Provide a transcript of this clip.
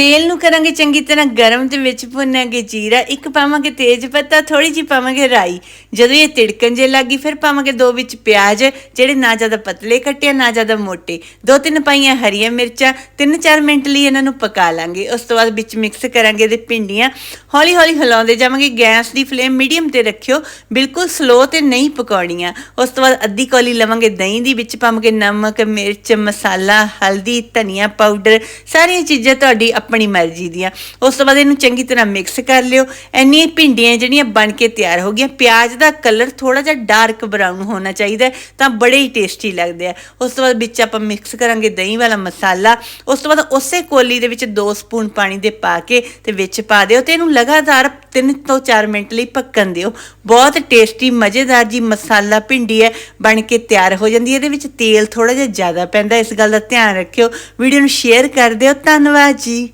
ਤੇਲ ਨੂੰ ਕਰਾਂਗੇ ਚੰਗੀ ਤਰ੍ਹਾਂ ਗਰਮ ਤੇ ਵਿੱਚ ਭੁੰਨਾਂਗੇ ਜੀਰਾ, ਇੱਕ ਪਾਵਾਂਗੇ ਤੇਜ ਪੱਤਾ ਥੋੜੀ ਜਿਹੀ ਪਾਵਾਂਗੇ ਰਾਈ। ਜਦੋਂ ਇਹ ਤਿੜਕਣ ਜੇ ਲੱਗੀ ਫਿਰ ਪਾਵਾਂਗੇ ਦੋ ਵਿੱਚ ਪਿਆਜ਼, ਜਿਹੜੇ ਨਾ ਜ਼ਿਆਦਾ ਪਤਲੇ ਕੱਟੇ ਨਾ ਜ਼ਿਆਦਾ ਮੋਟੇ। ਦੋ ਤਿੰਨ ਪਾਈਆਂ ਹਰੀਆਂ ਮਿਰਚਾਂ, ਤਿੰਨ ਚਾਰ ਮਿੰਟ ਲਈ ਇਹਨਾਂ ਨੂੰ ਪਕਾ ਲਾਂਗੇ। ਉਸ ਤੋਂ ਬਾਅਦ ਵਿੱਚ ਮਿਕਸ ਕਰਾਂਗੇ ਇਹਦੇ ਭਿੰਡੀਆਂ। ਹੌਲੀ ਹੌਲੀ ਹਿਲਾਉਂਦੇ ਜਾਵਾਂਗੇ, ਗੈਸ ਦੀ ਫਲੇਮ ਮੀਡੀਅਮ ਤੇ ਰੱਖਿਓ। ਬਿਲਕੁਲ ਸਲੋ ਤੇ ਨਹੀਂ ਪਕਾਉਣੀਆਂ। ਉਸ ਤੋਂ ਬਾਅਦ ਅੱਧੀ ਕੌਲੀ ਲਵਾਂਗੇ ਦਹੀਂ ਦੀ, ਵਿੱਚ ਪਾਵਾਂਗੇ ਨਮਕ, ਮਿਰਚ, ਮਸਾਲਾ, ਹਲਦੀ, ਧਨੀਆ ਪਾਊਡਰ। ਸਾਰੀਆਂ ਚੀਜ਼ਾਂ ਤੁਹਾਡੀ ਆਪਣੀ ਮਰਜ਼ੀ ਦੀਆਂ। ਉਸ ਤੋਂ ਬਾਅਦ ਇਹਨੂੰ ਚੰਗੀ ਤਰ੍ਹਾਂ ਮਿਕਸ ਕਰ ਲਿਓ। ਇੰਨੀਆਂ ਭਿੰਡੀਆਂ ਜਿਹੜੀਆਂ ਬਣ ਕੇ ਤਿਆਰ ਹੋ ਗਈਆਂ। ਪਿਆਜ਼ ਦਾ ਕਲਰ ਥੋੜਾ ਜਿਹਾ ਡਾਰਕ ਬਰਾਊਨ ਹੋਣਾ ਚਾਹੀਦਾ ਤਾਂ ਬੜੇ ਹੀ ਟੇਸਟੀ ਲੱਗਦੇ ਆ। ਉਸ ਤੋਂ ਬਾਅਦ ਵਿੱਚ ਆਪਾਂ ਮਿਕਸ ਕਰਾਂਗੇ ਦਹੀਂ ਵਾਲਾ ਮਸਾਲਾ। ਉਸ ਤੋਂ ਬਾਅਦ ਉਸੇ ਕੋਲੀ ਦੇ ਵਿੱਚ 2 ਸਪੂਨ ਪਾਣੀ ਦੇ ਪਾ ਕੇ ਤੇ ਵਿੱਚ ਪਾ ਦਿਓ ਤੇ ਇਹਨੂੰ ਲਗਾਤਾਰ 3 ਤੋਂ 4 ਮਿੰਟ ਲਈ ਪੱਕਣ ਦਿਓ। ਬਹੁਤ ਟੇਸਟੀ ਮਜ਼ੇਦਾਰ ਜੀ ਮਸਾਲਾ ਭਿੰਡੀ ਹੈ, ਬਣ ਕੇ ਤਿਆਰ ਹੋ ਜਾਂਦੀ ਹੈ। ਇਹਦੇ ਵਿੱਚ ਤੇਲ ਥੋੜਾ ਜਿਹਾ ਜ਼ਿਆਦਾ ਪੈਂਦਾ ਇਸ ਗੱਲ ਦਾ ਧਿਆਨ ਰੱਖਿਓ। ਵੀਡੀਓ ਨੂੰ ਸ਼ੇਅਰ ਕਰ ਦਿਓ। ਧੰਨਵਾਦ ਜੀ।